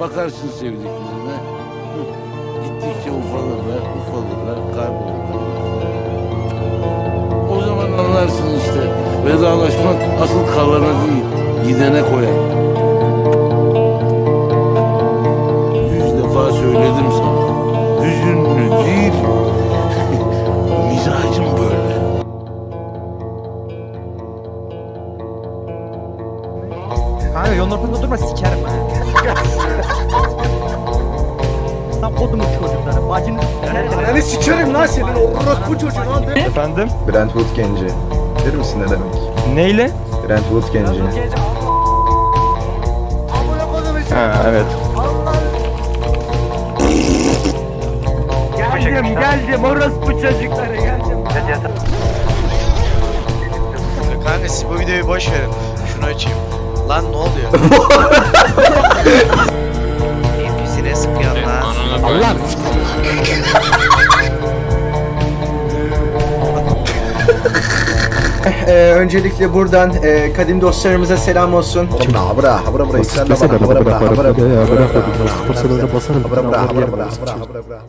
Bakarsın sevdiklerine. Gittikçe ufalırlar, ufalırlar, kaybolurlar. O zaman anlarsın işte. Vedalaşmak asıl kalana değil, gidene koyar. Kanka yolun ortasında durma sikerim ha. Lan kodumun çocukları bacını. Yani sikerim lan senin orospu çocuğun lan. Efendim? Brentwood Genci. Bilir misin ne demek? Neyle? Brentwood Genci. Ha evet. Geldim geldim orospu çocukları geldim. Kanka siz bu videoyu boş verin. Şunu açayım. Lan ne oluyor? NPC'ne sıkıyor lan. Allah Ee, öncelikle buradan e, kadim dostlarımıza selam olsun. Şimdi abra, abra bra, İslam'da bana abra bra, abra bra, abra bra, abra bra, abra bra, abra bra.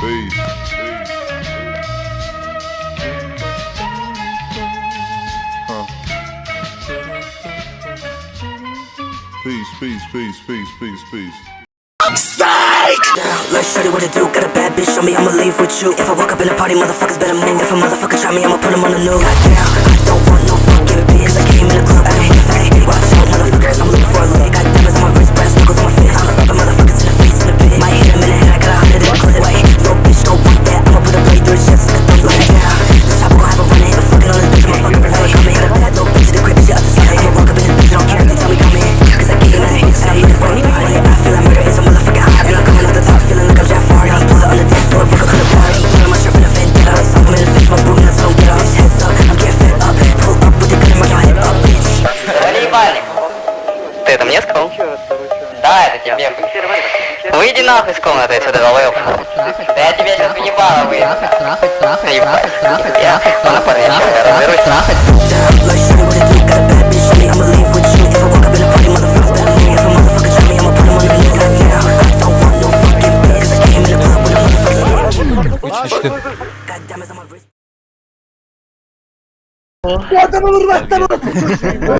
Peace. Peace, peace, peace, peace, peace. Peace. Psych. Let's show you what to do. Got a bad bitch on me, I'ma leave with you. If I walk up in a party, motherfuckers better move. If a motherfucker try me, I'ma put him on the news. Goddamn, проблемы. Выйди нахуй из комнаты, отсюда долбоёб. Да я тебя сейчас выебала, вы. Ебать. Я на паре, я разберусь. Отлично, четыре. What the fuck?